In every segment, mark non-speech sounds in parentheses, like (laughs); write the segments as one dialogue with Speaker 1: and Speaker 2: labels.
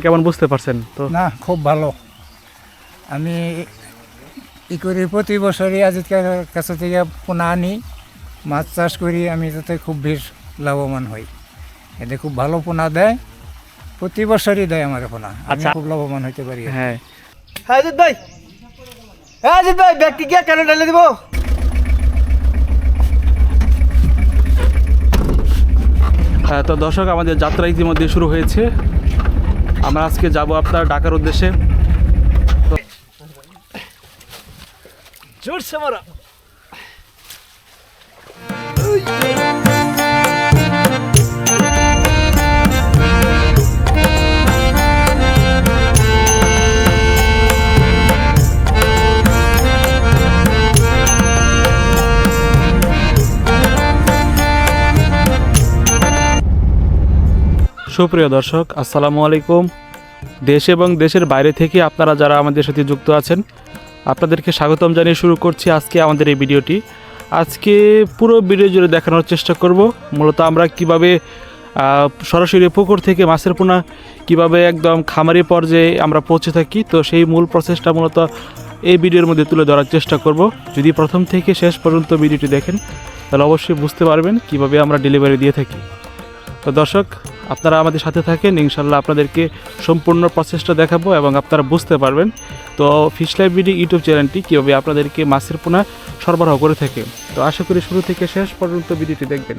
Speaker 1: কেমন বুঝতে পারছেন? তো
Speaker 2: না খুব ভালো। আমি ই করি প্রতি বছরই আজিজকার কাছে থেকে পোনা আনি মাছ চাষ করি আমি তাতে খুব বেশ লাভবান হই। এতে খুব ভালো পোনা দেয় প্রতি বছরই দেয় আমার পোনা। আমি
Speaker 1: আচ্ছা।
Speaker 2: খুব লাভবান হইতে পারি।
Speaker 1: হ্যাঁ।
Speaker 3: হ্যাঁ ভাই! হ্যাঁ ভাই ব্যাগটি গিয়ে কেন ঢেলে দিব?
Speaker 1: আহ, তো দর্শক আমাদের যাত্রা ইতিমধ্যে শুরু হয়েছে। আমরা আজকে যাব আপনার ডাকার উদ্দেশ্যে।
Speaker 3: জোরসে মারা।
Speaker 1: সুপ্রিয় দর্শক, আসসালামু আলাইকুম। দেশ এবং দেশের বাইরে থেকে আপনারা যারা আমাদের সাথে যুক্ত আছেন, আপনাদেরকে স্বাগতম জানিয়ে শুরু করছি আজকে আমাদের এই ভিডিওটি। আজকে পুরো ভিডিও জুড়ে দেখানোর চেষ্টা করব। মূলত আমরা কীভাবে সরাসরি পুকুর থেকে মাছের পোনা, কীভাবে একদম খামারি পর্যায়ে আমরা পৌঁছে থাকি, তো সেই মূল প্রসেসটা মূলত এই ভিডিওর মধ্যে তুলে ধরার চেষ্টা করব। যদি প্রথম থেকে শেষ পর্যন্ত ভিডিওটি দেখেন, তাহলে অবশ্যই বুঝতে পারবেন কীভাবে আমরা ডেলিভারি দিয়ে থাকি। তো দর্শক আপনারা আমাদের সাথে থাকেন, ইনশাল্লাহ আপনাদেরকে সম্পূর্ণ প্রসেসটা দেখাবো এবং আপনারা বুঝতে পারবেন। তো ফিশ লাইভ বিডি ইউটিউব চ্যানেলটি কীভাবে আপনাদেরকে মাছের পোনা সরবরাহ করে থাকে। তো আশা করি শুরু থেকে শেষ পর্যন্ত ভিডিওটি দেখবেন।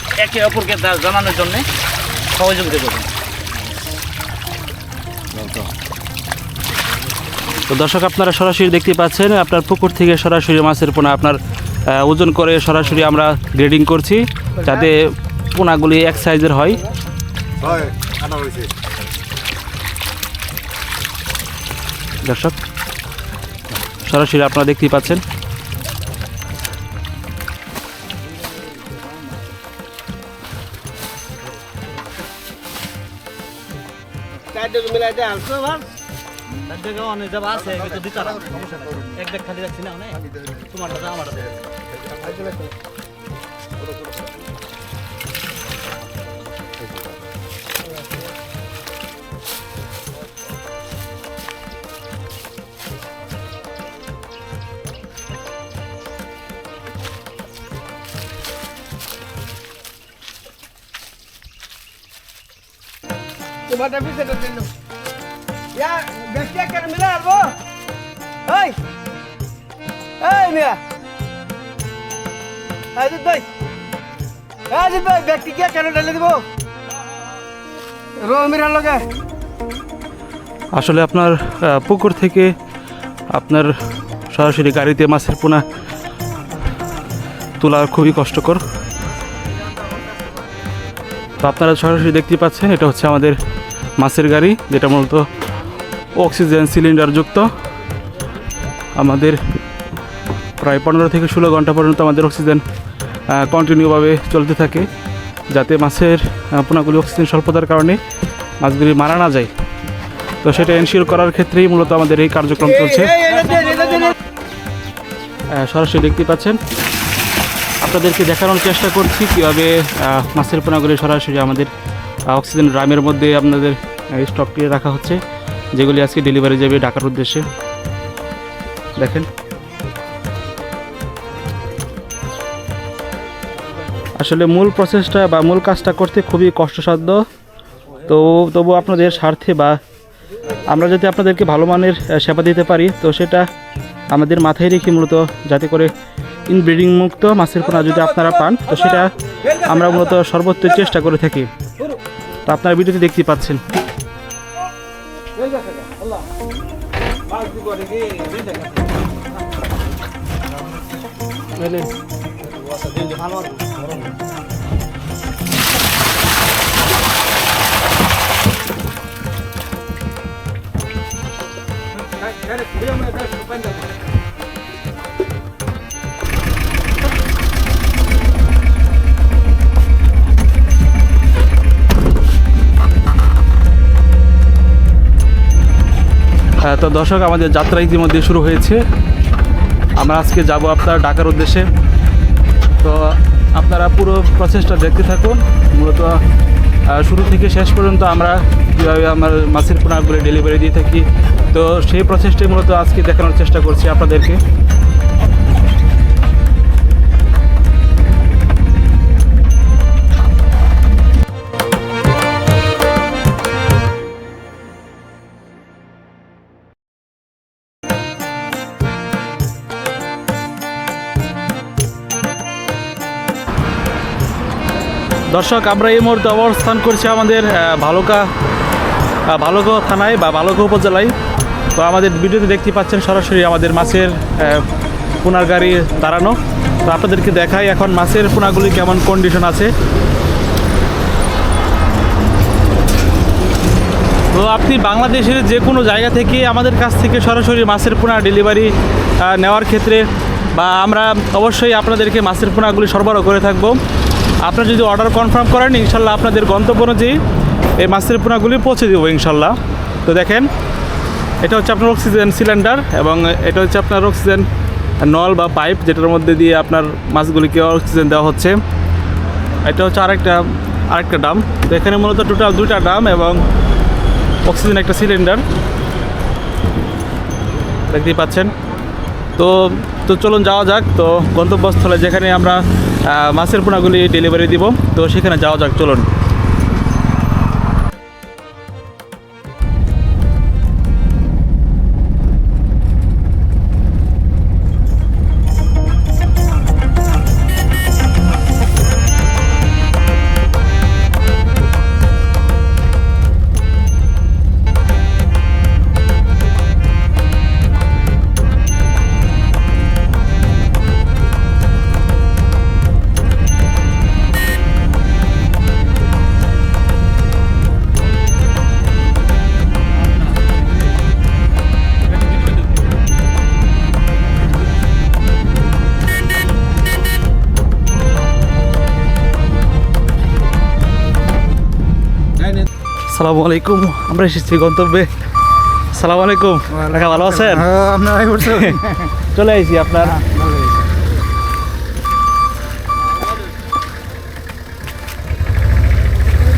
Speaker 4: একে অপরকে জানানোর জন্য সহযোগিতা করবেন
Speaker 1: তো দর্শক আপনারা সরাসরি দেখতে পাচ্ছেন আপনার পুকুর থেকে সরাসরি মাছের পোনা আপনার ওজন করে সরাসরি আমরা গ্রেডিং করছি যাতে পোনাগুলি এক সাইজের হয়। দর্শক সরাসরি আপনারা দেখতেই পাচ্ছেন।
Speaker 3: চারটে মিলাই দেয় আলছো ভার চারটে অনেক যাবা আছে কিন্তু দিতে সমস্যা নাই। এক দাও তোমারটা পিছেটা দিল ব্যাগটা কেন মিলাই আলবো এই এই মিয়া। আজিত ভাই আজিত ভাই ব্যাগটি কে কেন ঢেলে দিব? রো লগে।
Speaker 1: আসলে আপনার পুকুর থেকে আপনার সরাসরি গাড়িতে মাছের পোনা তোলা খুবই কষ্টকর। তো আপনারা সরাসরি দেখতে পাচ্ছেন, এটা হচ্ছে আমাদের মাছের গাড়ি যেটা মূলত অক্সিজেন সিলিন্ডার যুক্ত আমাদের প্রায় পনেরো থেকে ষোলো ঘণ্টা পর্যন্ত আমাদের অক্সিজেন কন্টিনিউভাবে চলতে থাকে যাতে মাছের পোনাগুলি অক্সিজেন স্বল্পতার কারণে মাছগুলি মারা না যায়। তো সেটা এনশিওর করার ক্ষেত্রেই মূলত আমাদের এই কার্যক্রম চলছে। সরাসরি দেখতে পাচ্ছেন। আপনাদেরকে দেখানোর চেষ্টা করছি কীভাবে মাছের পোনাগুলি সরাসরি আমাদের অক্সিজেন ড্রামের মধ্যে আপনাদের স্টক করে রাখা হচ্ছে, যেগুলি আজকে ডেলিভারি যাবে ঢাকার উদ্দেশ্যে। দেখেন। আসলে মূল প্রসেসটা বা মূল কাজটা করতে খুবই কষ্টসাধ্য। তো তবু আপনাদের স্বার্থে বা আমরা যদি আপনাদেরকে ভালো মানের সেবা দিতে পারি, তো সেটা আমাদের মাথায় রেখে মূলত যাতে করে ইনব্রিডিং মুক্ত মাছের পোনা যদি আপনারা পান, তো সেটা আমরা মূলত সর্বোচ্চ চেষ্টা করে থাকি। তো আপনারা ভিডিওতে দেখতে পাচ্ছেন হ্যাঁ, তো দর্শক, আমাদের যাত্রা ইতিমধ্যে শুরু হয়েছে। আমরা আজকে যাব আপনার ডাকার উদ্দেশ্যে। তো আপনারা পুরো প্রসেসটা দেখতে থাকুন। মূলত শুরু থেকে শেষ পর্যন্ত আমরা কীভাবে আমার মাছের পোনাগুলি ডেলিভারি দিয়ে থাকি। তো সেই প্রসেসটাই মূলত আজকে দেখানোর চেষ্টা করছি আপনাদেরকে। দর্শক, আমরা এই মুহূর্তে অবস্থান করছি আমাদের ভালুকা ভালুকা থানায় বা ভালুকা উপজেলায়। তো আমাদের ভিডিওতে দেখতে পাচ্ছেন সরাসরি আমাদের মাছের পোনার গাড়ি দাঁড়ানো। তো আপনাদেরকে দেখাই এখন মাছের পোনাগুলি কেমন কন্ডিশন আছে। তো আপনি বাংলাদেশের যে কোনো জায়গা থেকে আমাদের কাছ থেকে সরাসরি মাছের পোনা ডেলিভারি নেওয়ার ক্ষেত্রে বা আমরা অবশ্যই আপনাদেরকে মাছের পোনাগুলি সরবরাহ করে থাকব। আপনারা যদি অর্ডার কনফার্ম করেন, ইনশাল্লাহ আপনাদের গন্তব্য অনুযায়ী এই মাছের পোনাগুলি পৌঁছে দেবো ইনশাল্লাহ। তো দেখেন, এটা হচ্ছে আপনার অক্সিজেন সিলিন্ডার এবং এটা হচ্ছে আপনার অক্সিজেন নল বা পাইপ যেটার মধ্যে দিয়ে আপনার মাছগুলিকে অক্সিজেন দেওয়া হচ্ছে। এটা হচ্ছে আরেকটা আরেকটা ডাম তো এখানে মূলত টোটাল দুইটা ডাম এবং অক্সিজেন একটা সিলিন্ডার দেখতেই পাচ্ছেন। তো তো চলুন যাওয়া যাক। তো গন্তব্যস্থলে যেখানে আমরা মাছের পোনাগুলি ডেলিভারি দিব, তো সেখানে যাওয়া যাক, চলুন। আলাইকুম। আমরা এসেছি গন্তব্যে। সালামু আলাইকুম। কাকা ভালো আছেন?
Speaker 2: হ্যাঁ, (laughs)
Speaker 1: চলে আইছি আপনার।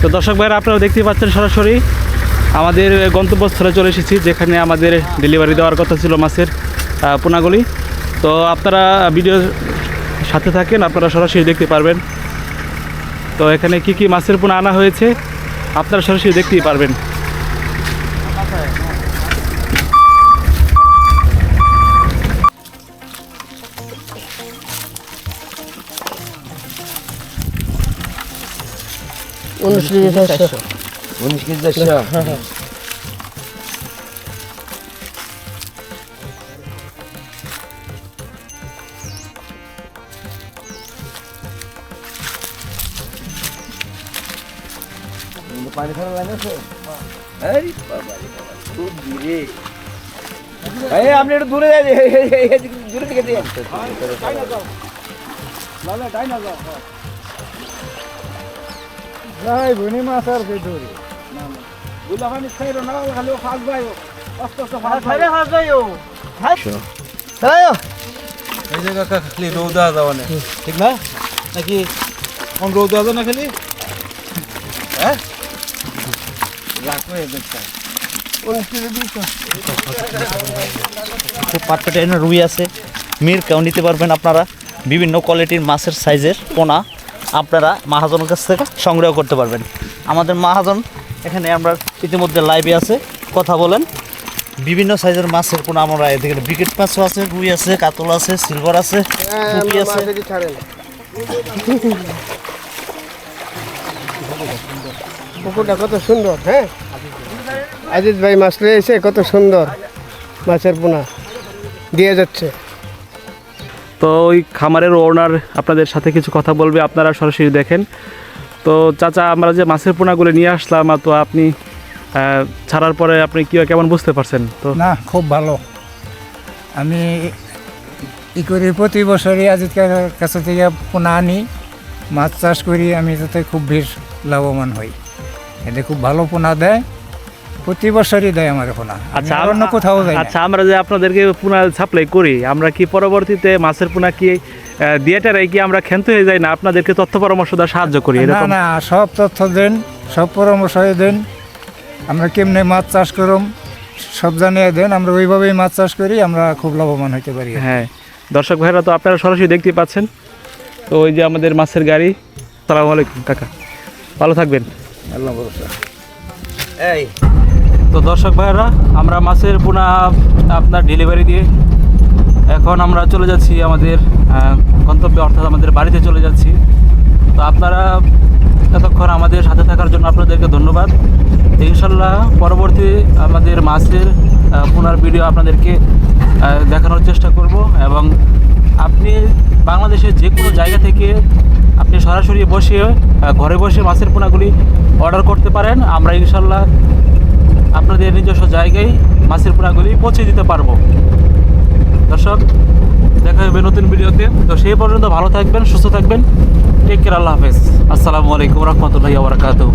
Speaker 1: তো দর্শক ভাইরা আপনারা দেখতে পাচ্ছেন সরাসরি আমাদের গন্তব্যস্থলে চলে এসেছি যেখানে আমাদের ডেলিভারি দেওয়ার কথা ছিল মাছের পোনাগুলি। তো আপনারা ভিডিও সাথে থাকেন আপনারা সরাসরি দেখতে পারবেন। তো এখানে কি কি মাছের পোনা আনা হয়েছে? আপনারা সরাসরি দেখতেই পারবেন।
Speaker 5: উনিশ কেজি চারশো।
Speaker 6: উনিশ কেজি চারশো। আপনি একটু দূরে যাই দূরে থেকে দিয়ে
Speaker 2: যাই ঘুনি মাছ আর কি ধরি
Speaker 6: গুলাহানি খাইরো না খালি ফাঁক যাই আস্তে আস্তে ফাঁক
Speaker 3: খাইলে হাত যাইও
Speaker 6: এই জায়গা খালি রৌদা যাওয়া না। ঠিক না? নাকি রৌদা যাওয়া না খালি? হ্যাঁ?
Speaker 4: খুব পাটপেটে এখানে রুই আছে। মিরকাও নিতে পারবেন আপনারা। বিভিন্ন কোয়ালিটির মাছের সাইজের পোনা আপনারা মাহাজনের কাছ থেকে সংগ্রহ করতে পারবেন। আমাদের মাহাজন এখানে আমরা ইতিমধ্যে লাইভে আছে। কথা বলেন। বিভিন্ন সাইজের মাছের পোনা আমরা এদিকে ব্রিকেট মাছও আছে, রুই আছে, কাতল আছে সিলভার আছে আছে।
Speaker 5: পুকুরটা কত সুন্দর হ্যাঁ? আজিজ ভাই মাছ এসে কত সুন্দর মাছের পোনা দিয়ে যাচ্ছে।
Speaker 1: তো ওই খামারের ওনার আপনাদের সাথে কিছু কথা বলবে আপনারা সরাসরি দেখেন। তো চাচা আমরা যে মাছের পোনাগুলো নিয়ে আসলাম তো আপনি ছাড়ার পরে আপনি কি কেমন বুঝতে পারছেন? তো
Speaker 2: না খুব ভালো। আমি ই করি প্রতি বছরই আজিৎকার কাছে থেকে পোনা আনি। মাছ চাষ করি আমি তাতে খুব বেশ লাভবান হই। এতে খুব ভালো পোনা দেয়। প্রতি বছরই দেয় আমার পোনা।
Speaker 1: আচ্ছা
Speaker 2: আচ্ছা অন্য কোথাও না।
Speaker 1: আচ্ছা আমরা যে আপনাদেরকে পোনা সাপ্লাই করি আমরা কি পরবর্তীতে মাছের পোনা কি দিয়েটারাই কি আমরা ক্ষান্ত হয়ে যাই না? আপনাদেরকে তথ্য পরামর্শ দেওয়া সাহায্য করি
Speaker 2: না না সব তথ্য দেন সব পরামর্শ দেন। আমরা কেমনে মাছ চাষ করম সব জানিয়ে দেন। আমরা ওইভাবেই মাছ চাষ করি আমরা খুব লাভবান হতে পারি
Speaker 1: হ্যাঁ। দর্শক ভাইরা তো আপনারা সরাসরি দেখতে পাচ্ছেন। তো ওই যে আমাদের মাছের গাড়ি সালাম আলাইকুম কাকা। ভালো থাকবেন।
Speaker 2: আল্লাহ ভরসা।
Speaker 3: এই।
Speaker 1: তো দর্শক ভাইরা আমরা মাছের পোনা আপনার ডেলিভারি দিয়ে এখন আমরা চলে যাচ্ছি আমাদের গন্তব্যে অর্থাৎ আমাদের বাড়িতে চলে যাচ্ছি। তো আপনারা এতক্ষণ আমাদের সাথে থাকার জন্য আপনাদেরকে ধন্যবাদ। ইনশাল্লাহ পরবর্তী আমাদের মাছের পোনার ভিডিও আপনাদেরকে দেখানোর চেষ্টা করব এবং আপনি বাংলাদেশের যে কোনো জায়গা থেকে আপনি সরাসরি বসে ঘরে বসে মাছের পোনাগুলি অর্ডার করতে পারেন। আমরা ইনশাল্লাহ আপনাদের নিজস্ব জায়গায় মাছের পোনাগুলি পৌঁছে দিতে পারব। দর্শক, দেখা হবে নতুন ভিডিওতে। তো সেই পর্যন্ত ভালো থাকবেন, সুস্থ থাকবেন। টেক কেয়ার আল্লাহ হাফেজ। আসসালামু আলাইকুম রহমতুল্লাহ বারকাতুহ।